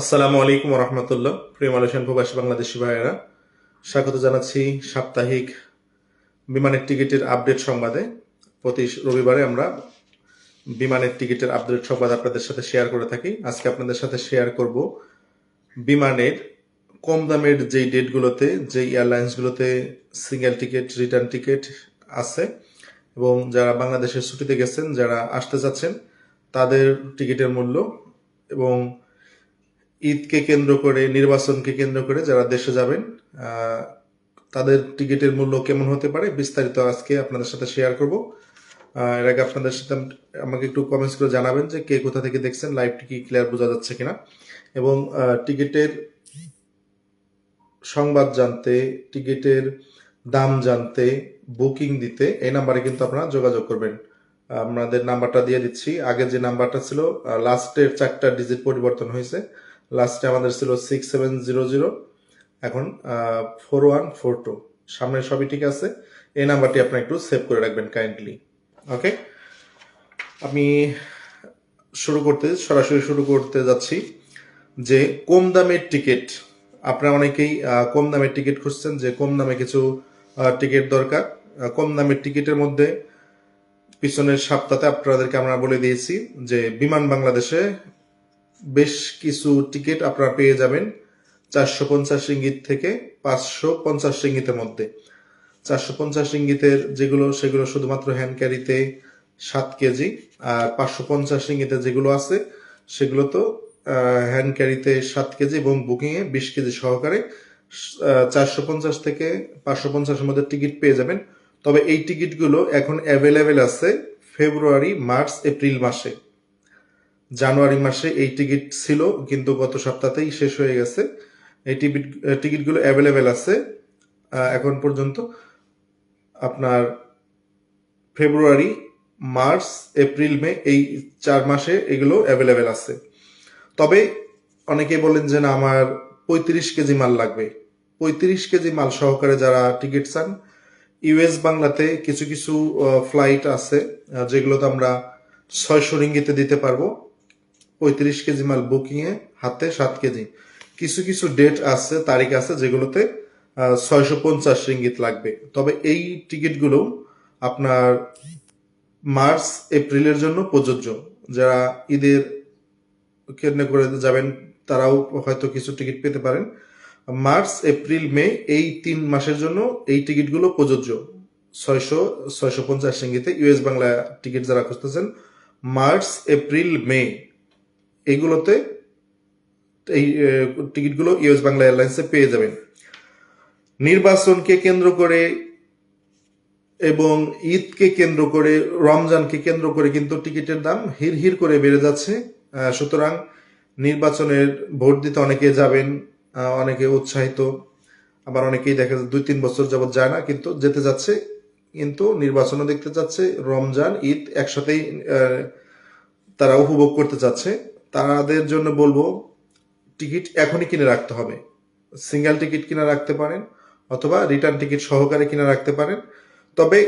আসসালামু আলাইকুম রহমতুল্লাহ প্রিয় মালয়েশিয়ান প্রবাসী বাংলাদেশি ভাইয়েরা। স্বাগত জানাচ্ছি সাপ্তাহিক বিমানের টিকিটের আপডেট সংবাদে। প্রতি রবিবারে আমরা বিমানের টিকিটের আপডেট সংবাদ আপনাদের সাথে শেয়ার করে থাকি। আজকে আপনাদের সাথে শেয়ার করব বিমানের কম দামের যেই ডেটগুলোতে, যেই এয়ারলাইন্সগুলোতে সিঙ্গেল টিকিট, রিটার্ন টিকিট আছে, এবং যারা বাংলাদেশের ছুটিতে গেছেন, যারা আসতে যাচ্ছেন তাদের টিকিটের মূল্য এবং ঈদকে কেন্দ্র করে, নির্বাচনকে কেন্দ্র করে যারা দেশে যাবেন তাদের টিকিটের মূল্য কেমন হতে পারে বিস্তারিত আজকে আপনাদের সাথে শেয়ার করব। এর আগে আপনাদের সাথে আমাকে একটু কমেন্টস করে জানাবেন যে কে কোথা থেকে দেখছেন লাইভটি কি ক্লিয়ার বোঝা যাচ্ছে কিনা। এবং টিকিটের সংবাদ জানতে, টিকিটের দাম জানতে বুকিং দিতে এই নাম্বারে কিন্তু আপনারা যোগাযোগ করবেন। আপনাদের নাম্বারটা দিয়ে দিচ্ছি। আগে যে নাম্বারটা ছিল লাস্টের চারটা ডিজিট পরিবর্তন হয়েছে। লাস্টে আমাদের ছিল সিক্স সেভেন জিরো জিরো এখন ফোর ওয়ান ফোর টু সামনে সবই ঠিক আছে। এই নাম্বারটি আপনি একটু সেভ করে রাখবেন কাইন্ডলি ওকে আমি শুরু করতে, সরাসরি শুরু করতে যাচ্ছি যে কম দামের টিকিট আপনারা অনেকেই কম দামের টিকিট খুঁজছেন যে কম দামে কিছু টিকিট দরকার। কম দামের টিকিটের মধ্যে পিছনের সপ্তাহে আপনাদেরকে আমরা বলে দিয়েছি যে বিমান বাংলাদেশে বেশ কিছু টিকিট আপনারা পেয়ে যাবেন চারশো পঞ্চাশ রিঙ্গিত থেকে পাঁচশো পঞ্চাশ রিঙ্গিতের মধ্যে। চারশো পঞ্চাশ রিঙ্গিতের যেগুলো, সেগুলো শুধুমাত্র হ্যান্ড ক্যারিতে সাত কেজি, আর পাঁচশো পঞ্চাশ রিঙ্গিতে যেগুলো আছে, সেগুলো তো হ্যান্ড ক্যারিতে সাত কেজি এবং বুকিংয়ে বিশ কেজি সহকারে চারশো পঞ্চাশ থেকে পাঁচশো পঞ্চাশের মধ্যে টিকিট পেয়ে যাবেন। তবে এই টিকিটগুলো এখন অ্যাভেলেবেল আছে ফেব্রুয়ারি, মার্চ, এপ্রিল মাসে। জানুয়ারি মাসে এই টিকিট ছিল, কিন্তু গত সপ্তাহতেই শেষ হয়ে গেছে। এই টিকিট টিকিটগুলো অ্যাভেলেবেল আছে এখন পর্যন্ত। আপনার ফেব্রুয়ারি, মার্চ, এপ্রিল, মে, এই চার মাসে এগুলো অ্যাভেলেবেল আছে। তবে অনেকেই বলেন যে না, আমার পঁয়ত্রিশ কেজি মাল লাগবে। পঁয়ত্রিশ কেজি মাল সহকারে যারা টিকিট চান, ইউএস বাংলাতে কিছু কিছু ফ্লাইট আছে যেগুলোতে আমরা ছয়শো রিঙ্গিতে দিতে পারব। পঁয়ত্রিশ কেজি মাল বুকিংয়ে হাতে সাত কেজি। কিছু কিছু ডেট আছে, তারিখ আছে, যেগুলোতে ছয়শো পঞ্চাশ রিঙ্গিত লাগবে। তবে এই টিকিটগুলো আপনার মার্চ, এপ্রিলের জন্য প্রযোজ্য। যারা ঈদের কেন্দ্র করে যাবেন, তারাও হয়তো কিছু টিকিট পেতে পারেন। মার্চ, এপ্রিল, মে, এই তিন মাসের জন্য এই টিকিটগুলো প্রযোজ্য। ছয়শো ছয়শো পঞ্চাশ রিঙ্গিতে ইউএস বাংলা টিকিট যারা খুঁজতেছেন, মার্চ, এপ্রিল, মে। এইগুলোতে এই টিকিটগুলো ইউএস বাংলা এয়ারলাইন্সে পেয়ে যাবেন। নির্বাচনকে কেন্দ্র করে এবং ঈদকে কেন্দ্র করে, রমজানকে কেন্দ্র করে কিন্তু টিকিটের দাম হির হির করে বেড়ে যাচ্ছে। সুতরাং নির্বাচনের ভোট দিতে অনেকে যাবেন অনেকে উৎসাহিত। আবার অনেকেই দেখা যায় দুই তিন বছর যাবত যায় না, কিন্তু যেতে যাচ্ছে। কিন্তু নির্বাচনও দেখতে যাচ্ছে, রমজান, ঈদ একসাথেই তারা উপভোগ করতে চাচ্ছে তাদের জন্য বলব, টিকিট এখনই কিনে রাখতে হবে। সিঙ্গেল টিকিট কিনে রাখতে পারেন অথবা রিটার্ন টিকিট সহকারে কিনে রাখতে পারেন। তবে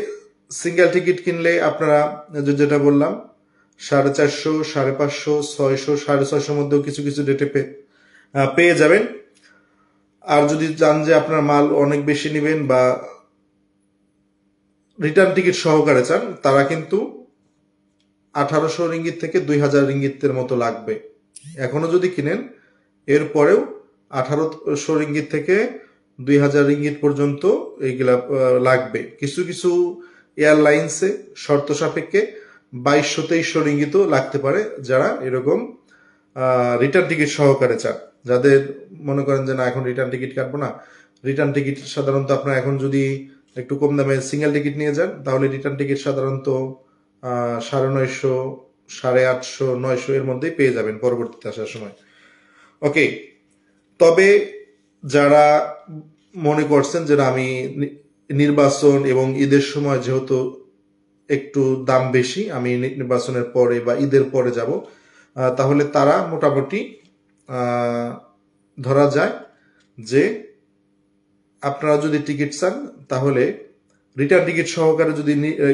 সিঙ্গেল টিকিট কিনলে আপনারা যেটা বললাম, সাড়ে চারশো, সাড়ে পাঁচশো, ছয়শো, সাড়ে ছয়শোর মধ্যেও কিছু কিছু ডেটে পেয়ে যাবেন। আর যদি চান যে আপনার মাল অনেক বেশি নেবেন বা রিটার্ন টিকিট সহকারে চান, তারা কিন্তু আঠারোশো রিঙ্গিত থেকে দুই হাজার রিঙ্গিতের মতো লাগবে। এখনও যদি কিনেন, এরপরেও আঠারোশো রিঙ্গিত থেকে দুই হাজার রিঙ্গিত পর্যন্ত এইগুলা লাগবে। কিছু কিছু এয়ারলাইন্সে শর্ত সাপেক্ষে বাইশশো তেইশশো রিঙ্গিতও লাগতে পারে যারা এরকম রিটার্ন টিকিট সহকারে চান। যাদের মনে করেন যে না, এখন রিটার্ন টিকিট কাটবো না রিটার্ন টিকিট সাধারণত আপনার এখন যদি একটু কম দামে সিঙ্গেল টিকিট নিয়ে যান, তাহলে রিটার্ন টিকিট সাধারণত সাড়ে নয়শো, সাড়ে আটশো, নয়শো এর মধ্যেই পেয়ে যাবেন পরবর্তীতে আসার সময়। ওকে তবে যারা মনে করছেন যে আমি নির্বাচন এবং ঈদের সময় যেহেতু একটু দাম বেশি, আমি নির্বাচনের পরে বা ঈদের পরে যাব তাহলে তারা মোটামুটি ধরা যায় যে আপনারা যদি টিকিট চান, তাহলে রিটার্ন টিকিট সহকারে যদি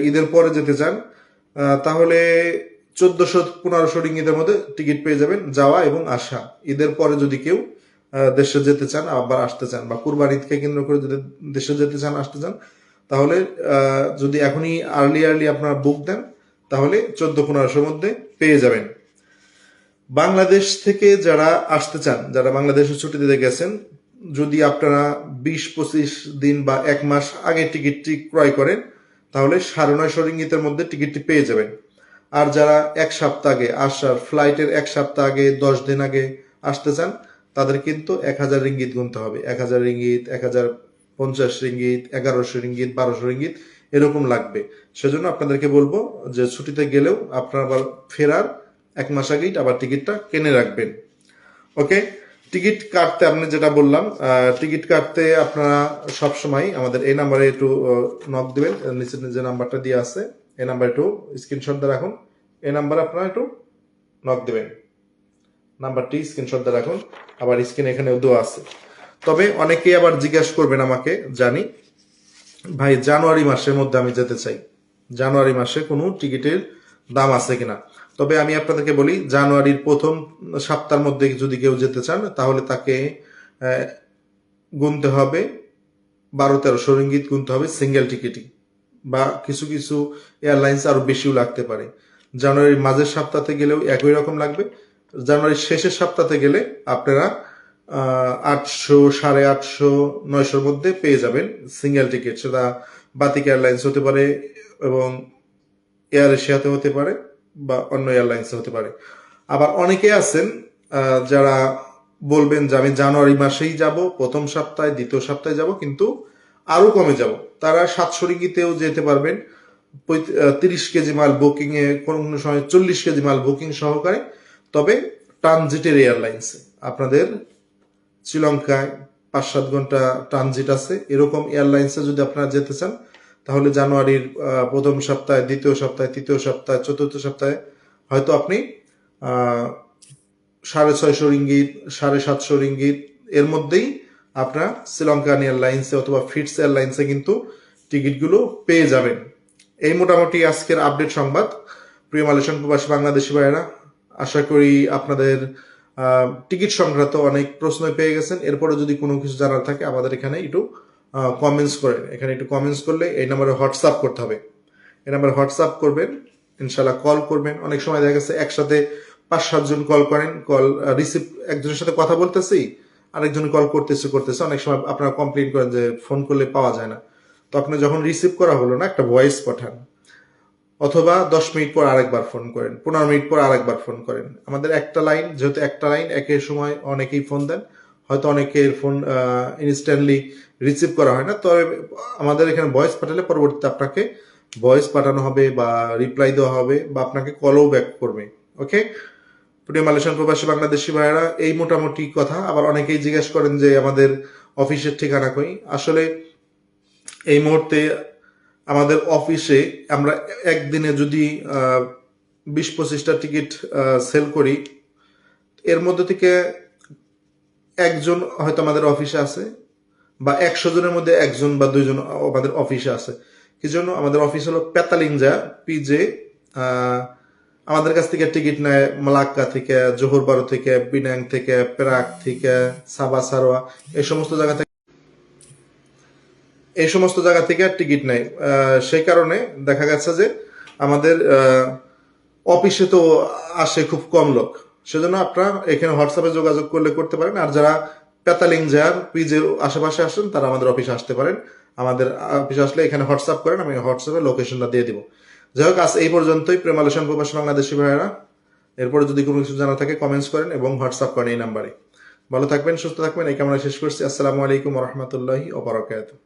ঈদের পরে যেতে চান তাহলে চোদ্দশো পনেরোশো রিঙ্গিতের মধ্যে টিকিট পেয়ে যাবেন যাওয়া এবং আসা। ঈদের পরে যদি কেউ দেশে যেতে চান, আবার আসতে চান বা কুরবান ঈদকে কেন্দ্র করে যদি দেশে যেতে চান, আসতে চান, তাহলে যদি এখনই আর্লি আর্লি আপনারা বুক দেন, তাহলে চোদ্দ পনেরোশোর মধ্যে পেয়ে যাবেন। বাংলাদেশ থেকে যারা আসতে চান, যারা বাংলাদেশের ছুটিতে গেছেন, যদি আপনারা বিশ পঁচিশ দিন বা এক মাস আগে টিকিটটি ক্রয় করেন তাহলে সাড়ে নয়শো রিঙ্গিতের মধ্যে টিকিটটি পেয়ে যাবেন। আর যারা এক সপ্তাহ আগে আসার ফ্লাইটের এক সপ্তাহ আগে, দশ দিন আগে আসতে চান, তাদের কিন্তু এক হাজার রিঙ্গিত গুনতে হবে। এক হাজার রিঙ্গিত, এক হাজার পঞ্চাশ রিঙ্গিত, এগারোশো রিঙ্গিত, বারোশো রিঙ্গিত, এরকম লাগবে। সেজন্য আপনাদেরকে বলব যে ছুটিতে গেলেও আপনারা আবার ফেরার এক মাস আগেই আবার টিকিটটা কিনে রাখবেন। ওকে? টিকিট কাটতে আপনি যেটা বললাম টিকিট কাটতে আপনারা সবসময় আমাদের এই নাম্বারে একটু নক দিবেন, নিচে যে নাম্বারটা দিয়ে আছে, এই নাম্বার একটু স্ক্রিনশট দিয়ে রাখুন, এই নাম্বারে আপনারা একটু নক দিবেন। নাম্বারটি স্ক্রিনশট দিয়ে রাখুন, আবার স্ক্রিন এখানেও দেওয়া আছে। তবে অনেকেই আবার জিজ্ঞাসা করবেন আমাকে, জানি, ভাই, জানুয়ারি মাসের মধ্যে আমি যেতে চাই। জানুয়ারি মাসে কোনো টিকিটের দাম আছে কিনা? তবে আমি আপনাদেরকে বলি, জানুয়ারির প্রথম সপ্তাহের মধ্যে যদি কেউ যেতে চান, তাহলে তাকে গুনতে হবে বারো তেরোশো রিঙ্গিত গুনতে হবে সিঙ্গেল টিকিটই বা কিছু কিছু এয়ারলাইন্স আরও বেশিও লাগতে পারে। জানুয়ারির মাঝের সপ্তাহে গেলেও একই রকম লাগবে। জানুয়ারির শেষের সপ্তাহে গেলে আপনারা আটশো, সাড়ে আটশো, নয়শোর মধ্যে পেয়ে যাবেন সিঙ্গেল টিকিট সেটা বাতিক এয়ারলাইন্স হতে পারে এবং এয়ার এশিয়াতে হতে পারে। বা অন্য এয়ারলাইন্সে হতে পারে। আবার অনেকে আছেন যারা বলবেন যে আমি জানুয়ারি মাসেই যাব, প্রথম সপ্তাহে, দ্বিতীয় সপ্তাহে যাব, কিন্তু আরও কমে যাব। তারা সাতশো রিঙ্গিতেও যেতে পারবেন। তিরিশ কেজি মাল বুকিং এ কোনো কোনো সময় চল্লিশ কেজি মাল বুকিং সহকারে, তবে ট্রানজিটের এয়ারলাইন্সে। আপনাদের শ্রীলঙ্কায় পাঁচ সাত ঘণ্টা ট্রানজিট আছে। এরকম এয়ারলাইন্সে যদি আপনারা যেতে চান তাহলে জানুয়ারির প্রথম সপ্তাহে, দ্বিতীয় সপ্তাহে, তৃতীয় সপ্তাহে, চতুর্থ সপ্তাহে হয়তো আপনি সাড়ে ছয়শো রিঙ্গিত, সাড়ে সাতশো রিঙ্গিত, এর মধ্যেই আপনার শ্রীলঙ্কান এয়ারলাইন্সে অথবা ফিটস এয়ারলাইন্সে কিন্তু টিকিটগুলো পেয়ে যাবেন। এই মোটামুটি আজকের আপডেট সংবাদ। প্রিয় মালয়েশিয়ান প্রবাসী বাংলাদেশি ভাইয়েরা, আশা করি আপনাদের টিকিট সংক্রান্ত অনেক প্রশ্ন পেয়ে গেছেন। এরপরে যদি কোনো কিছু জানার থাকে, আমাদের এখানে একটু কমেন্টস করেন এখানে একটু কমেন্টস করলে এই নাম্বারে হোয়াটসঅ্যাপ করতে হবে। এই নাম্বারে হোয়াটসঅ্যাপ করবেন ইনশাল্লাহ কল করবেন। অনেক সময় দেখা গেছে একসাথে পাঁচ সাতজন কল করেন কল রিসিভ একজনের সাথে কথা বলতেছি, আরেকজন কল করতেছে করতেছে। অনেক সময় আপনারা কমপ্লেন করেন যে ফোন করলে পাওয়া যায় না। তো আপনি যখন রিসিভ করা হলো না, একটা ভয়েস পাঠান। অথবা দশ মিনিট পর আরেকবার ফোন করেন, পনেরো মিনিট পর আরেকবার ফোন করেন। আমাদের একটা লাইন যেহেতু একটা লাইন একের সময় অনেকেই ফোন দেন। হয়তো অনেকের ফোন ইনস্ট্যান্টলি রিসিভ করা হয় না। তবে আমাদের এখানে ভয়েস পাঠালে পরবর্তীতে আপনাকে ভয়েস পাঠানো হবে বা রিপ্লাই দেওয়া হবে বা আপনাকে কলও ব্যাক করবে ওকে প্রিয় মালয়েশিয়ান প্রবাসী বাংলাদেশি ভাইয়েরা, এই মোটামুটি কথা। আবার অনেকেই জিজ্ঞেস করেন যে, আমাদের অফিসের ঠিকানা কই? আসলে এই মুহূর্তে আমাদের অফিসে আমরা একদিনে যদি বিশ পঁচিশটা টিকিট সেল করি, এর মধ্যে থেকে একজন হয়তো আমাদের অফিসে আছে, বা একশো জনের মধ্যে একজন বা দুইজন আমাদের অফিসে আছে। কি জন্য? আমাদের অফিস হলো পেতালিংজা পিজে আমাদের কাছ থেকে টিকিট নেয় মালাক্কা থেকে জোহরবারো থেকে, বিনাং থেকে, প্রাগ থেকে, সাবা সারোয়া, এই সমস্ত জায়গা থেকে এই সমস্ত জায়গা থেকে টিকিট নেয়। সেই কারণে দেখা গেছে যে আমাদের অফিসে তো আসে খুব কম লোক। সেজন্য আপনারা এখানে হোয়াটসঅ্যাপে যোগাযোগ করলে করতে পারেন। আর যারা পেতালিং যার পিজের আশেপাশে আসেন, তারা আমাদের অফিসে আসতে পারেন। আমাদের অফিসে আসলে এখানে হোয়াটসঅ্যাপ করেন, আমি হোয়াটসঅ্যাপে লোকেশনটা দিয়ে দিব। যাই হোক, আজ এই পর্যন্তই। প্রেমালোচন প্রবাসী বাংলাদেশি ভাইয়েরা, এরপরে যদি কোনো কিছু জানা থাকে কমেন্টস করেন এবং হোয়াটসঅ্যাপ করেন এই নাম্বারে। ভালো থাকবেন, সুস্থ থাকবেন, এই কামনা শেষ করছি। আসসালামু আলাইকুম রহমতুল্লাহি ওবরাকাতুহ